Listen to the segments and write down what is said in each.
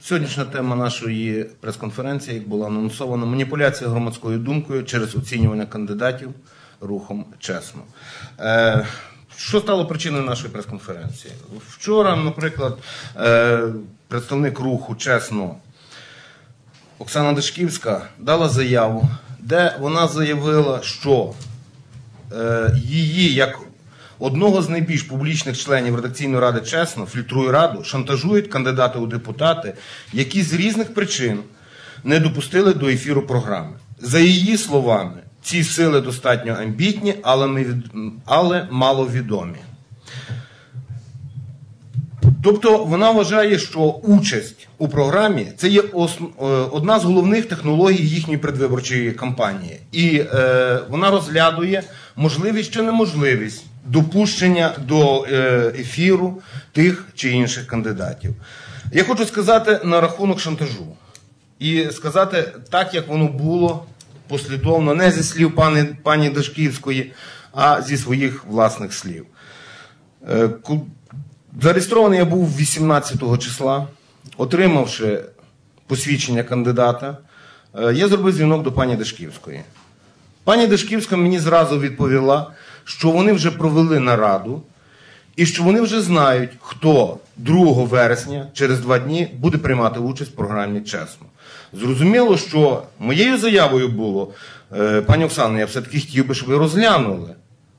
Сьогоднішня тема нашої прес-конференції, як була анонсована, маніпуляція громадською думкою через оцінювання кандидатів рухом чесно. Е, що стало причиною нашої прес-конференції? Вчора, наприклад, е, представник руху чесно Оксана Дашківська дала заяву, де вона заявила, що її як одного з найбільш публічних членів редакційної ради чесно фільтрує раду, шантажують кандидати у депутати, які з різних причин не допустили до ефіру програми. За її словами, ці сили достатньо амбітні, але маловідомі. Тобто вона вважає, що участь у програмі це є ос- е, одна з головних технологій їхньої предвиборчої кампанії, і е, вона розглядує можливість чи неможливість допущення до е, ефіру тих чи інших кандидатів. Я хочу сказати на рахунок шантажу і сказати так, як воно було послідовно, не зі слів пані, пані Дашківської, а зі своїх власних слів. Зареєстрований я був 18 числа, отримавши посвідчення кандидата, е, я зробив дзвінок до пані Дашківської. Пані Дашківська мені зразу відповіла, що вони вже провели нараду і що вони вже знають, хто 2 вересня, через два дні, буде приймати участь в програмі чесно. Зрозуміло, що моєю заявою було, е, пані Оксано, я все-таки хотів би, щоб ви розглянули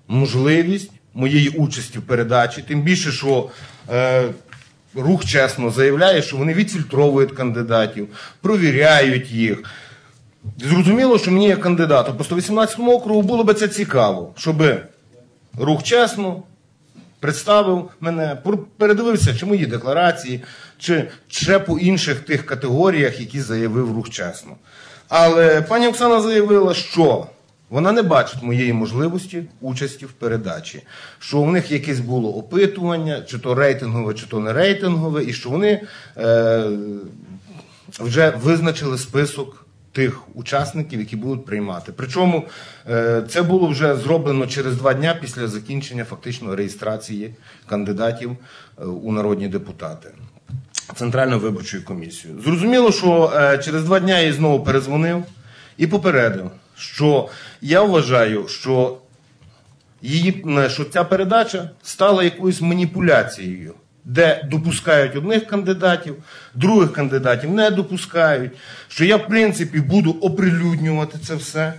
можливість моєї участі в передачі, тим більше, що е, рух чесно заявляє, що вони відфільтровують кандидатів, провіряють їх. Зрозуміло, що мені як кандидату по 118 округу було би це цікаво, щоб рух чесно представив мене, передивився, чи мої декларації, чи ще по інших тих категоріях, які заявив рух чесно. Але пані Оксана заявила, що вона не бачить моєї можливості участі в передачі, що у них якесь було опитування, чи то рейтингове, чи то не рейтингове, і що вони е, вже визначили список тих учасників, які будуть приймати. Причому е, це було вже зроблено через два дня після закінчення фактично реєстрації кандидатів е, у народні депутати. Центральною виборчою комісією. Зрозуміло, що е, через два дня я їй знову перезвонив і попередив, що я вважаю, що її е, що ця передача стала якоюсь маніпуляцією, де допускають одних кандидатів, других кандидатів не допускають. Що я, в принципі, буду оприлюднювати це все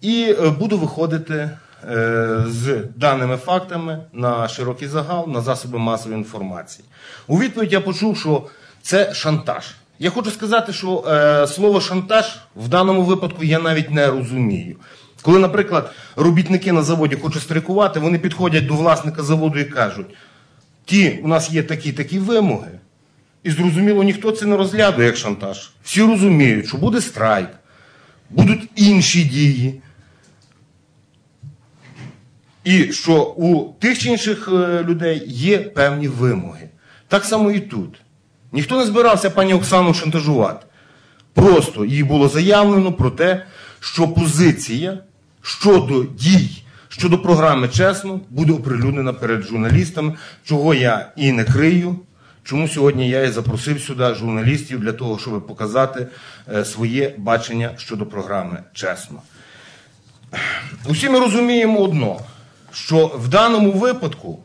і е, буду виходити е, з даними фактами на широкий загал, на засоби масової інформації. У відповідь я почув, що це шантаж. Я хочу сказати, що е, слово шантаж в даному випадку я навіть не розумію. Коли, наприклад, робітники на заводі хочуть страйкувати, вони підходять до власника заводу і кажуть: ті, у нас є такі такі вимоги. І зрозуміло, ніхто це не розглядає як шантаж. Всі розуміють, що буде страйк, будуть інші дії. І що у тих чи інших е, людей є певні вимоги. Так само і тут. Ніхто не збирався пані Оксану шантажувати. Просто їй було заявлено про те, що позиція щодо дій, щодо програми чесно, буде оприлюднена перед журналістами, чого я і не крию. Чому сьогодні я і запросив сюди журналістів для того, щоб показати е, своє бачення щодо програми чесно. Усі ми розуміємо одно, що в даному випадку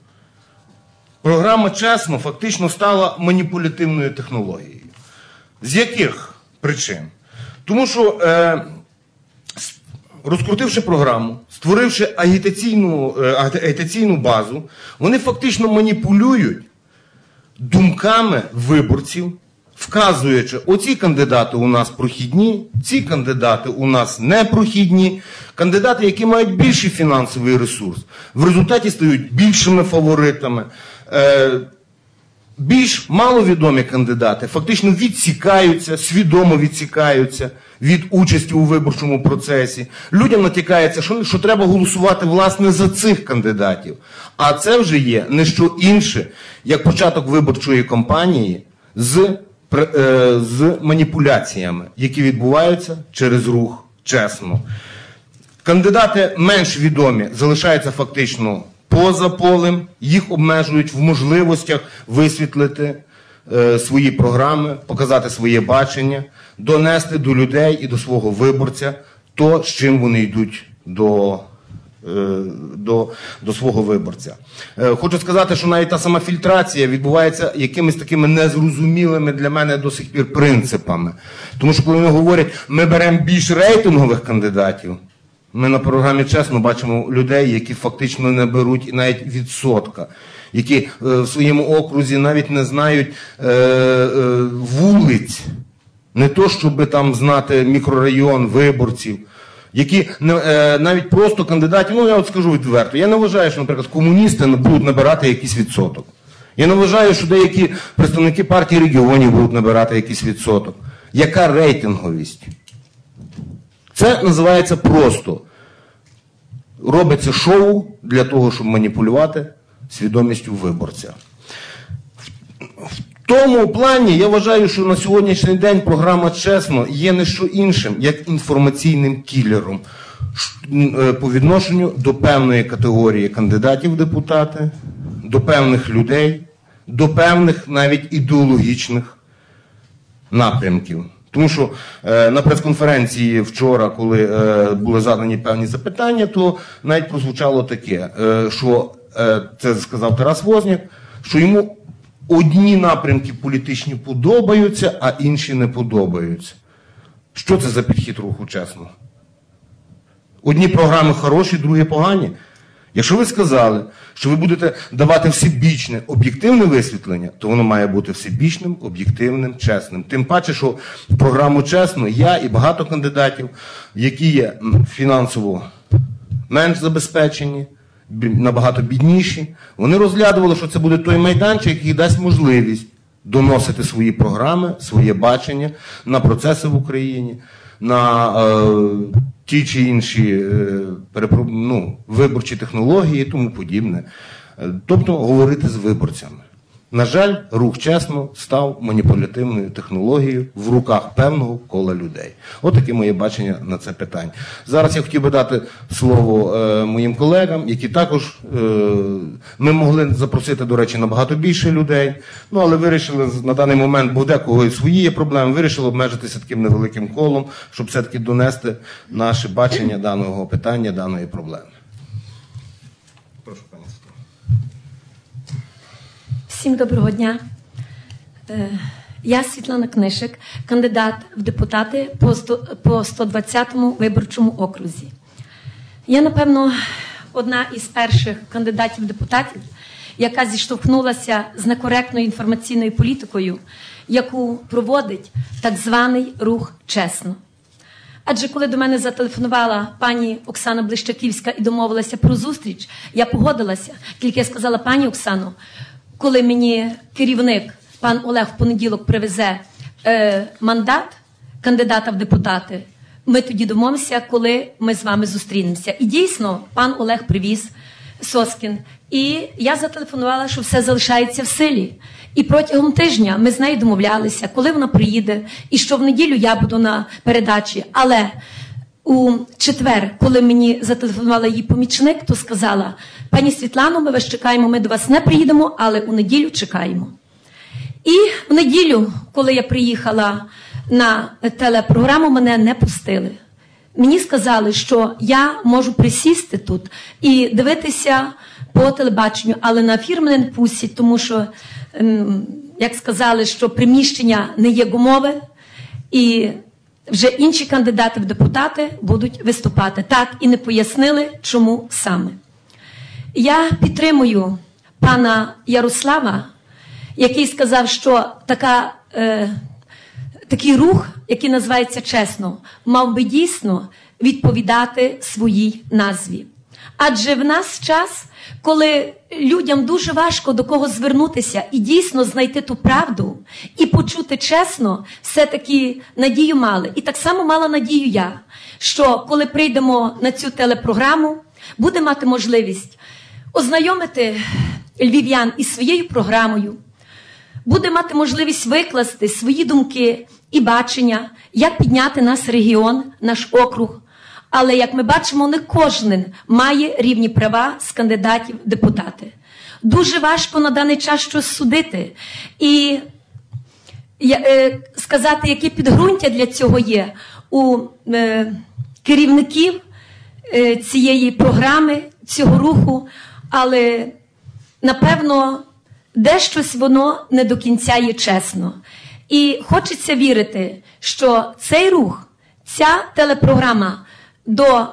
програма чесно фактично стала маніпулятивною технологією. З яких причин? Тому що, е, розкрутивши програму, створивши агітаційну, е, агітаційну базу, вони фактично маніпулюють думками виборців, вказуючи, оці кандидати у нас прохідні, ці кандидати у нас непрохідні, кандидати, які мають більший фінансовий ресурс, в результаті стають більшими фаворитами. Е, більш маловідомі кандидати фактично відсікаються, свідомо відсікаються від участі у виборчому процесі. Людям натякається, що, що треба голосувати власне за цих кандидатів. А це вже є не що інше, як початок виборчої кампанії з, е, з маніпуляціями, які відбуваються через рух чесно. Кандидати менш відомі залишаються фактично поза полем, їх обмежують в можливостях висвітлити е, свої програми, показати своє бачення, донести до людей і до свого виборця то, з чим вони йдуть до. е, До, до свого виборця. Е, Хочу сказати, що навіть та сама фільтрація відбувається якимись такими незрозумілими для мене до сих пір принципами. Тому що коли вони говорять, ми беремо більш рейтингових кандидатів, ми на програмі чесно бачимо людей, які фактично не беруть навіть відсотка, які е, в своєму окрузі навіть не знають е, е, вулиць, не то, щоб там знати мікрорайон виборців, які навіть просто кандидатів, ну я от скажу відверто, я не вважаю, що, наприклад, комуністи будуть набирати якийсь відсоток. Я не вважаю, що деякі представники партії регіонів будуть набирати якийсь відсоток. Яка рейтинговість? Це називається просто. Робиться шоу для того, щоб маніпулювати свідомістю виборця. В тому плані я вважаю, що на сьогоднішній день програма чесно є не що іншим, як інформаційним кілером е, по відношенню до певної категорії кандидатів в депутати, до певних людей, до певних навіть ідеологічних напрямків. Тому що е, на прес-конференції вчора, коли е, були задані певні запитання, то навіть прозвучало таке, е, що е, це сказав Тарас Возняк, що йому одні напрямки політичні подобаються, а інші не подобаються. Що це за підхід руху чесно? Одні програми хороші, другі погані. Якщо ви сказали, що ви будете давати всебічне об'єктивне висвітлення, то воно має бути всебічним, об'єктивним, чесним. Тим паче, що в програму чесно я і багато кандидатів, які є фінансово менш забезпечені, набагато бідніші, вони розглядували, що це буде той майданчик, який дасть можливість доносити свої програми, своє бачення на процеси в Україні, на е, ті чи інші е, ну, виборчі технології і тому подібне. Е, Тобто говорити з виборцями. На жаль, рух чесно став маніпулятивною технологією в руках певного кола людей. От таке моє бачення на це питання. Зараз я хотів би дати слово е, моїм колегам, які також е, ми могли запросити, до речі, набагато більше людей. Ну але вирішили на даний момент, бо декого і свої є проблеми, вирішили обмежитися таким невеликим колом, щоб все-таки донести наше бачення даного питання, даної проблеми. Прошу, пані Світлана. Всім доброго дня. Е, Я Світлана Книшик, кандидат в депутати по 120-му виборчому окрузі. Я, напевно, одна із перших кандидатів депутатів, яка зіштовхнулася з некоректною інформаційною політикою, яку проводить так званий рух чесно. Адже коли до мене зателефонувала пані Оксана Блищаківська і домовилася про зустріч, я погодилася. Тільки я сказала, пані Оксано, коли мені керівник, пан Олег, в понеділок привезе е, мандат кандидата в депутати, ми тоді домовимося, коли ми з вами зустрінемося. І дійсно, пан Олег привіз Соскін. І я зателефонувала, що все залишається в силі. І протягом тижня ми з нею домовлялися, коли вона приїде, і що в неділю я буду на передачі. Але у четвер, коли мені зателефонувала її помічник, то сказала: пані Світлано, ми вас чекаємо, ми до вас не приїдемо, але у неділю чекаємо. І в неділю, коли я приїхала на телепрограму, мене не пустили. Мені сказали, що я можу присісти тут і дивитися по телебаченню, але на ефір мене не пустять, тому що, ем, як сказали, що приміщення не є гумове, і вже інші кандидати в депутати будуть виступати. Так і не пояснили, чому саме. Я підтримую пана Ярослава, який сказав, що така, е, такий рух, який називається чесно, мав би дійсно відповідати своїй назві. Адже в нас час, коли людям дуже важко до кого звернутися і дійсно знайти ту правду і почути чесно, все-таки надію мали. І так само мала надію я, що коли прийдемо на цю телепрограму, буде мати можливість ознайомити львів'ян із своєю програмою, буде мати можливість викласти свої думки і бачення, як підняти наш регіон, наш округ. Але як ми бачимо, не кожен має рівні права з кандидатів в депутати. Дуже важко на даний час щось судити. І е, сказати, яке підґрунтя для цього є у е, керівників е, цієї програми, цього руху, але напевно, де щось воно не до кінця є чесно. І хочеться вірити, що цей рух, ця телепрограма до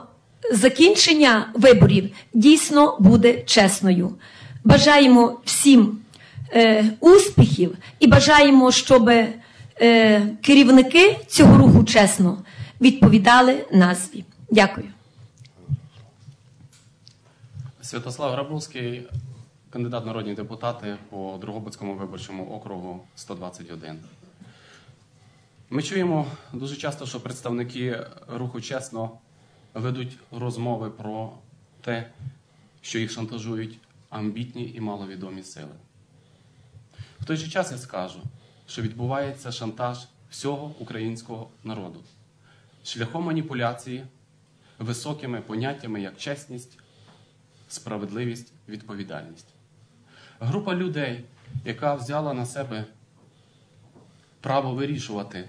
закінчення виборів дійсно буде чесною. Бажаємо всім е, успіхів і бажаємо, щоб е, керівники цього руху чесно відповідали назві. Дякую. Святослав Грабовський, кандидат народні депутати по Дрогобицькому виборчому округу 121. Ми чуємо дуже часто, що представники руху чесно ведуть розмови про те, що їх шантажують амбітні і маловідомі сили. В той же час я скажу, що відбувається шантаж всього українського народу шляхом маніпуляції високими поняттями як чесність, справедливість, відповідальність. Група людей, яка взяла на себе право вирішувати,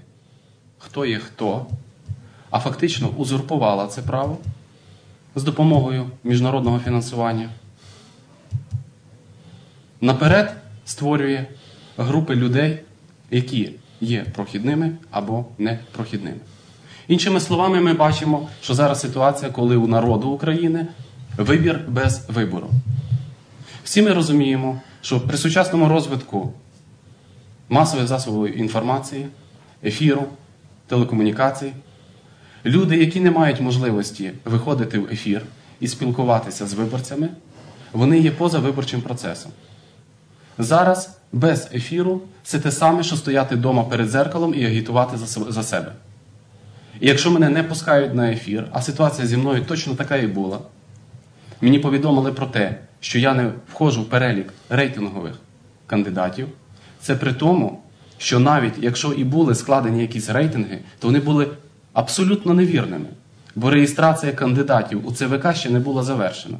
хто є хто, а фактично узурпувала це право з допомогою міжнародного фінансування, наперед створює групи людей, які є прохідними або непрохідними. Іншими словами, ми бачимо, що зараз ситуація, коли у народу України вибір без вибору. Всі ми розуміємо, що при сучасному розвитку масових засобів інформації, ефіру, телекомунікацій, люди, які не мають можливості виходити в ефір і спілкуватися з виборцями, вони є поза виборчим процесом. Зараз без ефіру це те саме, що стояти вдома перед зеркалом і агітувати за себе- І якщо мене не пускають на ефір, а ситуація зі мною точно така і була, мені повідомили про те, що я не входжу в перелік рейтингових кандидатів. Це при тому, що навіть якщо і були складені якісь рейтинги, то вони були абсолютно невірними, бо реєстрація кандидатів у ЦВК ще не була завершена.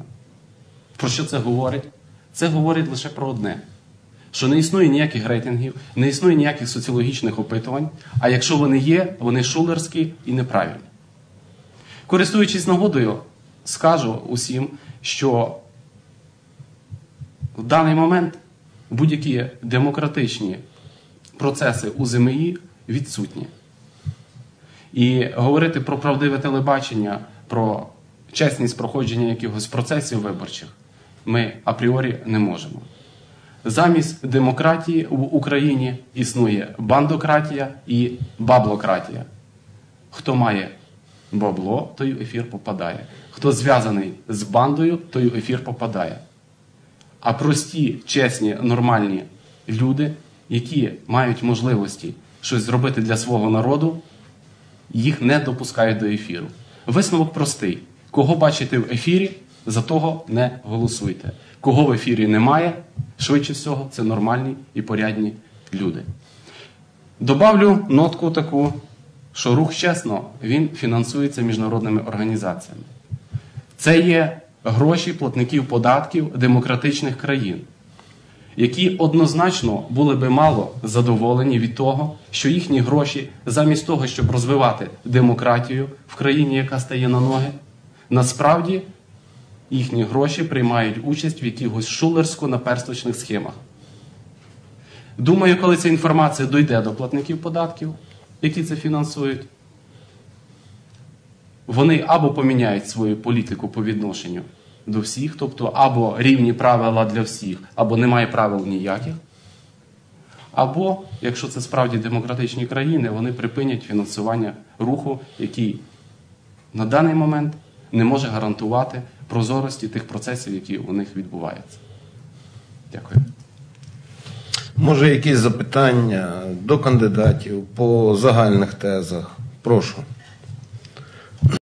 Про що це говорить? Це говорить лише про одне: що не існує ніяких рейтингів, не існує ніяких соціологічних опитувань, а якщо вони є, вони шулерські і неправильні. Користуючись нагодою, скажу усім, що в даний момент будь-які демократичні процеси у ЗМІ відсутні. І говорити про правдиве телебачення, про чесність проходження якихось процесів виборчих ми апріорі не можемо. Замість демократії в Україні існує бандократія і баблократія. Хто має бабло, той ефір попадає. Хто зв'язаний з бандою, той ефір попадає. А прості, чесні, нормальні люди, які мають можливості щось зробити для свого народу, їх не допускають до ефіру. Висновок простий: кого бачите в ефірі, за того не голосуйте. Кого в ефірі немає, швидше всього, це нормальні і порядні люди. Добавлю нотку таку, що рух чесно він фінансується міжнародними організаціями. Це є гроші платників податків демократичних країн, які однозначно були би мало задоволені від того, що їхні гроші, замість того, щоб розвивати демократію в країні, яка стає на ноги, насправді їхні гроші приймають участь в якихось шулерсько-наперсточних схемах. Думаю, коли ця інформація дойде до платників податків, які це фінансують, вони або поміняють свою політику по відношенню до всіх, тобто або рівні правила для всіх, або немає правил ніяких. Або, якщо це справді демократичні країни, вони припинять фінансування руху, який на даний момент не може гарантувати прозорості тих процесів, які у них відбуваються. Дякую. Може, якісь запитання до кандидатів по загальних тезах? Прошу.